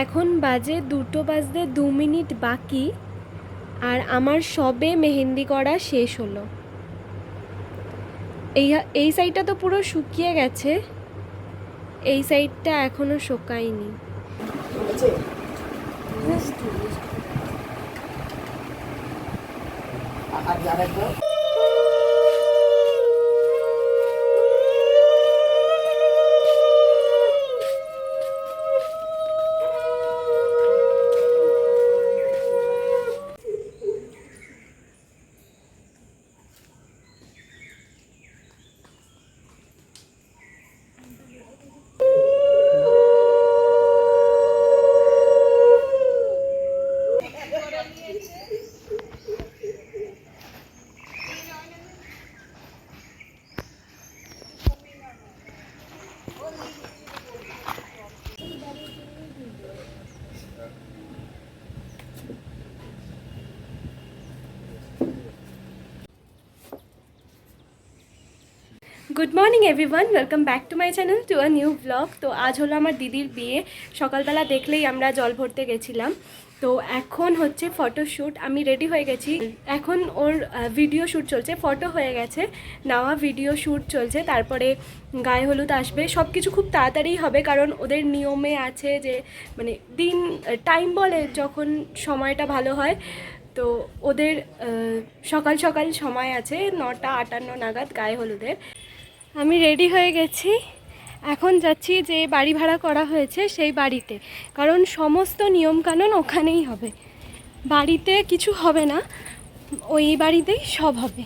এখন বাজে দুটো বাজতে দু মিনিট বাকি আর আমার সবে মেহেন্দি করা শেষ হলো। এই এই সাইডটা তো পুরো শুকিয়ে গেছে। এই সাইডটা এখনও শুকায়নি। Good morning everyone welcome back to my channel to a new blog তো আজ হলো আমার দিদির বিয়ে। সকালবেলা দেখলেই আমরা জল ভরতে গেছিলাম। তো এখন হচ্ছে ফটোশ্যুট আমি রেডি হয়ে গেছি। এখন ওর ভিডিও শ্যুট চলছে। ফটো হয়ে গেছে। নেওয়া ভিডিও শ্যুট চলছে। তারপরে গায়ে হলুদ আসবে। সব কিছু খুব তাড়াতাড়ি হবে কারণ ওদের নিয়মে আছে যে মানে দিন টাইম বলে যখন সময়টা ভালো হয়। তো ওদের সকাল সকাল সময় আছে। নটা আটান্ন নাগাদ গায়ে হলুদের। আমি রেডি হয়ে গেছি। এখন যাচ্ছি যে বাড়ি ভাড়া করা হয়েছে সেই বাড়িতে। কারণ সমস্ত নিয়মকানুন ওখানেই হবে। বাড়িতে কিছু হবে না। ওই বাড়িতেই সব হবে।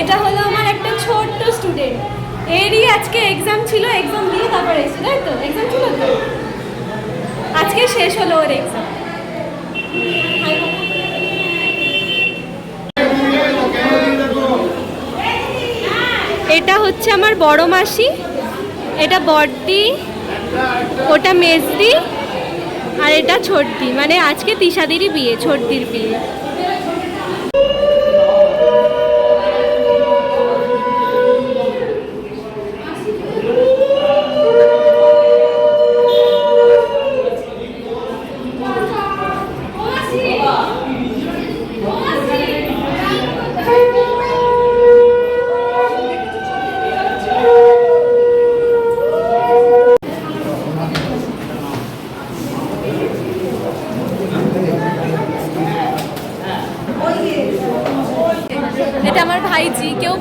এটা হলো আমার একটা ছোট্ট স্টুডেন্ট এরই আজকে এক্সাম ছিল এক্সাম দিয়ে তারপরে এসেছে, তাই তো? এক্সাম ছিল তো? আজকে শেষ হলো ওর এক্সাম এটা হচ্ছে আমার বড় মাসি, এটা বড়দি ওটা মেজদি আর এটা ছোট্টি মানে আজকে তিশাদেরই বিয়ে ছোটদির বিয়ে।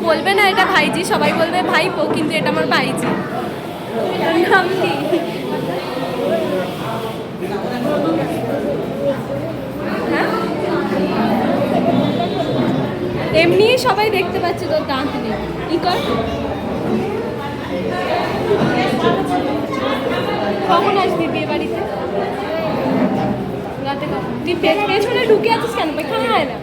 বলবে না এটা ভাইজি, সবাই বলবে ভাইপো, কিন্তু এটা আমার ভাইজি। কি? হ্যাঁ? এমনি সবাই দেখতে পাচ্ছে তোর দাঁত নেই। ই কর? কখন আসবি বিয়ে বাড়িতে? রাতে তুই পেছনে ঢুকে আছিস কেন? এখানে আয় না।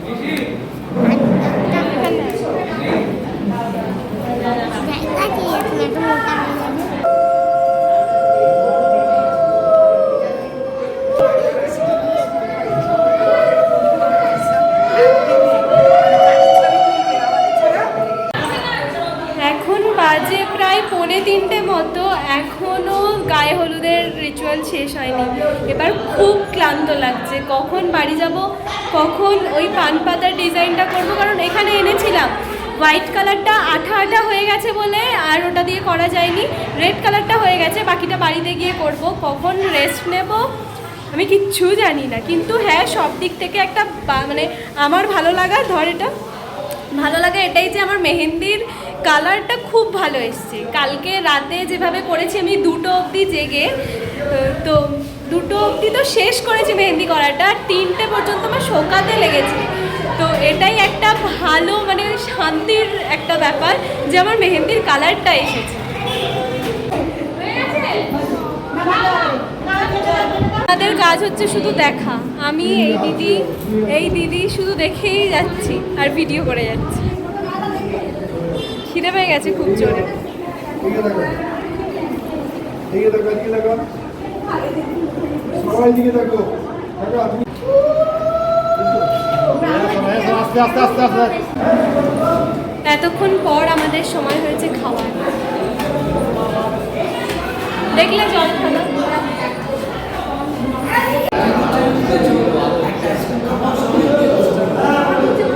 বাজে প্রায় পৌনে তিনটে মতো এখনও গায়ে হলুদের রিচুয়াল শেষ হয়নি। এবার খুব ক্লান্ত লাগছে। কখন বাড়ি যাব, কখন ওই পান পাতার ডিজাইনটা করব, কারণ এখানে এনেছিলাম। হোয়াইট কালারটা আঠা আঠা হয়ে গেছে বলে, আর ওটা দিয়ে করা যায়নি। রেড কালারটা হয়ে গেছে, বাকিটা বাড়িতে গিয়ে করব। কখন রেস্ট নেব, আমি কিচ্ছু জানি না। কিন্তু হ্যাঁ সব দিক থেকে একটা মানে আমার ভালো লাগা, ধর এটা, ভালো লাগে এটাই যে আমার মেহেন্দির কালারটা খুব ভালো এসছে। কালকে রাতে যেভাবে করেছি আমি দুটো অবধি জেগে, তো দুটো অবধি তো শেষ করেছি মেহেন্দি করাটা, আর তিনটে পর্যন্ত আমার শোকাতে লেগেছে। তো এটাই একটা ভালো মানে শান্তির একটা ব্যাপার যে আমার মেহেন্দির কালারটা এসেছে। আমাদের কাজ হচ্ছে শুধু দেখা। আমি এই দিদি এই দিদি শুধু দেখেই যাচ্ছি আর ভিডিও করে যাচ্ছি। খিদে পেয়ে গেছে খুব জোরে। এতক্ষণ পর আমাদের সময় হয়েছে খাওয়ার। দেখলে জল খানা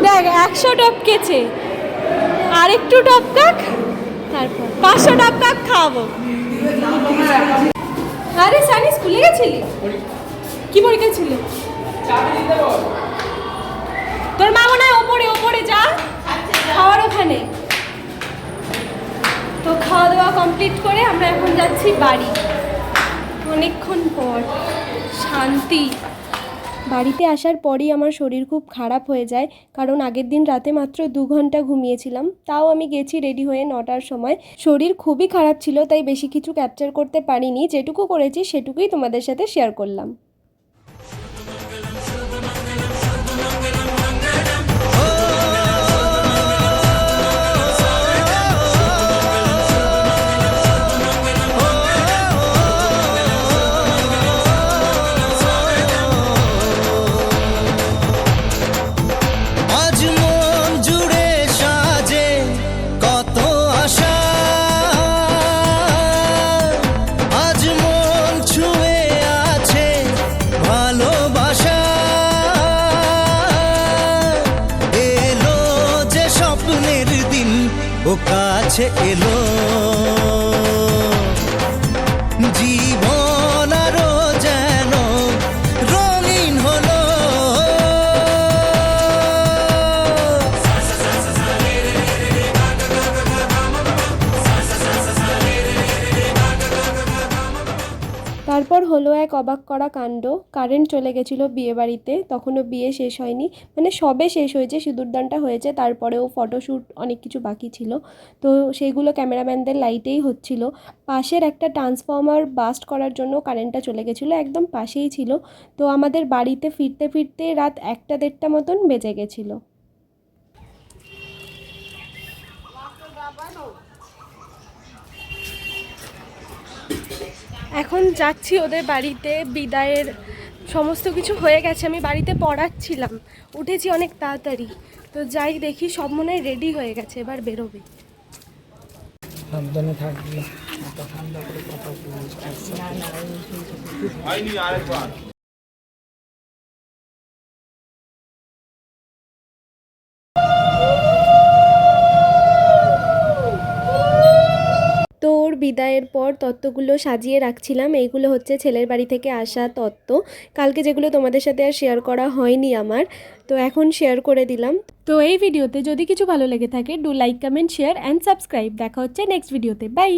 দেখ, একশো টপ টপকেছে। আর একটু টপকাক তারপর পাঁচশো টপকাক খাওয়াবো। আরে সানি, স্কুলে গেছিলি? কি পরীক্ষা ছিল? তোর মা মনে হয় ওপরে ওপরে যা, খাওয়ার ওখানে। তো খাওয়া দাওয়া কমপ্লিট করে আমরা এখন যাচ্ছি বাড়ি। অনেকক্ষণ পর, শান্তি। বাড়িতে আসার পরই আমার শরীর খুব খারাপ হয়ে যায়, কারণ আগের দিন রাতে মাত্র দু ঘণ্টা ঘুমিয়েছিলাম। তাও আমি গেছি রেডি হয়ে নটার সময়। শরীর খুবই খারাপ ছিল, তাই বেশি কিছু ক্যাপচার করতে পারিনি। যেটুকু করেছি সেটুকুই তোমাদের সাথে শেয়ার করলাম। কাছে এলো। জীবন তারপর হলো এক অবাক করা কাণ্ড। কারেন্ট চলে গেছিল বিয়ে বাড়িতে তখনও বিয়ে শেষ হয়নি। মানে সবে শেষ হয়েছে, সিঁদুরদানটা হয়েছে, তারপরেও ফটোশ্যুট অনেক কিছু বাকি ছিল। তো সেইগুলো ক্যামেরাম্যানদের লাইটেই হচ্ছিল। পাশের একটা ট্রান্সফর্মার বাস্ট করার জন্য কারেন্টটা চলে গেছিল, একদম পাশেই ছিল। তো আমাদের বাড়িতে ফিরতে ফিরতে রাত একটা দেড়টা মতন বেজে গেছিল। এখন যাচ্ছি ওদের বাড়িতে বিদায়ের সমস্ত কিছু হয়ে গেছে আমি বাড়িতে পড়াচ্ছিলাম। উঠেছি অনেক তাড়াতাড়ি। তো যাই দেখি সব মনে হয় রেডি হয়ে গেছে এবার বেরোবে। সাবধানে থাকবি। ঠান্ডা করে কথা বিদায়ের পর তত্ত্বগুলো সাজিয়ে রাখছিলাম। এইগুলো হচ্ছে ছেলের বাড়ি থেকে আসা তত্ত্ব। কালকে যেগুলো তোমাদের সাথে আর শেয়ার করা হয়নি আমার, তো এখন শেয়ার করে দিলাম। তো এই ভিডিওতে যদি কিছু ভালো লেগে থাকে do like comment share and subscribe দেখা হচ্ছে নেক্সট ভিডিওতে বাই